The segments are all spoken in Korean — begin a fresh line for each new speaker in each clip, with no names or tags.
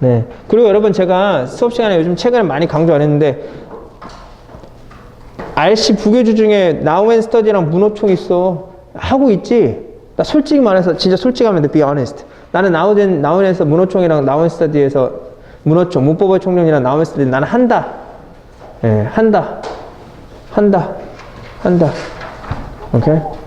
네. 그리고 여러분 제가 수업 시간에 요즘 최근에 많이 강조 안 했는데 RC 부교주 중에 나우앤 스터디랑 문호총 있어. 하고 있지? 나 솔직히 말해서 진짜 솔직하면 돼. be honest. 나는 나우앤 나우앤에서 문호총이랑 나우앤 스터디에서 문호총, 문법의 총론이랑 나우앤 스터디 나는 한다. 예, 한다. 한다. 한다. 오케이?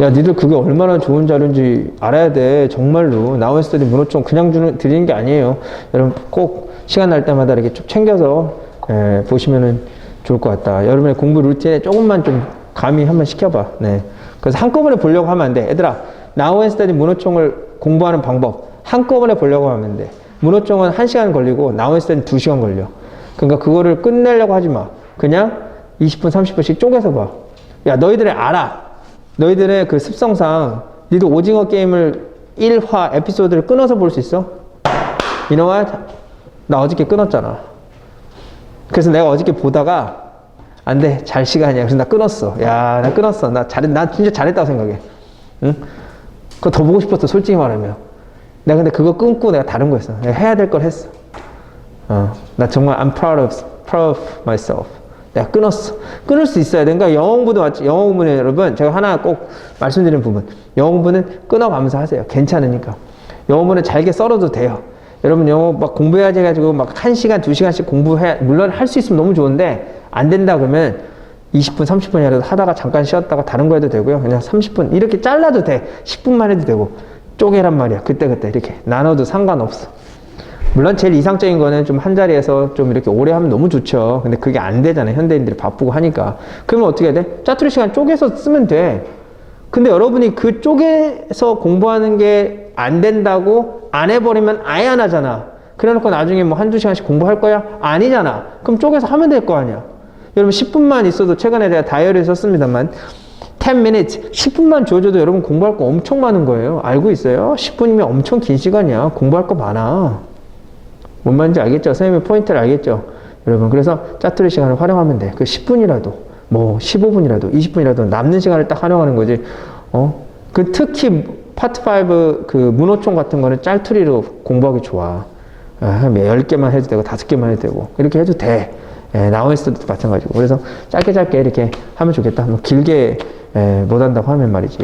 야, 니들 그게 얼마나 좋은 자료인지 알아야 돼. 정말로. 나우앤 스터디 문호총 그냥 주는, 드리는 게 아니에요. 여러분 꼭 시간 날 때마다 이렇게 쭉 챙겨서 예, 보시면은 좋을 것 같다. 여러분의 공부 루틴에 조금만 좀 가미 한번 시켜봐. 네. 그래서 한꺼번에 보려고 하면 안 돼. 얘들아, 나우앤 스터디 문호총을 공부하는 방법 한꺼번에 보려고 하면 안 돼. 문호총은 1시간 걸리고 나우앤 스터디는 2시간 걸려. 그러니까 그거를 끝내려고 하지 마. 그냥 20분, 30분씩 쪼개서 봐. 야, 너희들이 알아. 너희들의 그 습성상 니들 오징어 게임을 1화 에피소드를 끊어서 볼 수 있어? What? 나 어저께 끊었잖아. 그래서 내가 어저께 보다가 안 돼, 잘 시간이야. 그래서 나 끊었어. 야, 나 끊었어. 나 잘했, 나 진짜 잘했다고 생각해. 응? 그거 더 보고 싶었어, 솔직히 말하면. 내가 근데 그거 끊고 내가 다른 거 했어. 내가 해야 될 걸 했어. 어, 나 정말 I'm proud of, proud of myself. 내가 끊었어. 끊을 수 있어야 돼. 그러니까 영어 공부도 마치, 영어 공부는 여러분, 제가 하나 꼭 말씀드리는 부분. 영어 공부는 끊어가면서 하세요. 괜찮으니까. 영어 공부는 잘게 썰어도 돼요. 여러분 영어 막 공부해야지 해가지고 막 1시간, 2시간씩 공부해, 물론 할 수 있으면 너무 좋은데, 안 된다 그러면 20분, 30분이라도 하다가 잠깐 쉬었다가 다른 거 해도 되고요. 그냥 30분. 이렇게 잘라도 돼. 10분만 해도 되고. 쪼개란 말이야. 그때그때 이렇게. 나눠도 상관없어. 물론 제일 이상적인 거는 좀 한 자리에서 좀 이렇게 오래 하면 너무 좋죠. 근데 그게 안 되잖아요. 현대인들이 바쁘고 하니까. 그러면 어떻게 해야 돼? 짜투리 시간 쪼개서 쓰면 돼. 근데 여러분이 그 쪼개서 공부하는 게 안 된다고 안 해버리면 아예 안 하잖아. 그래 놓고 나중에 뭐 한두 시간씩 공부할 거야? 아니잖아. 그럼 쪼개서 하면 될 거 아니야. 여러분 10분만 있어도 최근에 제가 다이어리에 썼습니다만 10 minutes, 10분만 줘줘도 여러분 공부할 거 엄청 많은 거예요. 알고 있어요? 10분이면 엄청 긴 시간이야. 공부할 거 많아. 뭔 말인지 알겠죠? 선생님의 포인트를 알겠죠? 여러분, 그래서 짜투리 시간을 활용하면 돼. 그 10분이라도, 뭐 15분이라도, 20분이라도 남는 시간을 딱 활용하는 거지. 어? 그 특히 파트 5 그 문호총 같은 거는 짤투리로 공부하기 좋아. 아, 한 10개만 해도 되고, 5개만 해도 되고, 이렇게 해도 돼. 예, 나우에스도 마찬가지고. 그래서 짧게 짧게 이렇게 하면 좋겠다. 뭐 길게 예, 못 한다고 하면 말이지.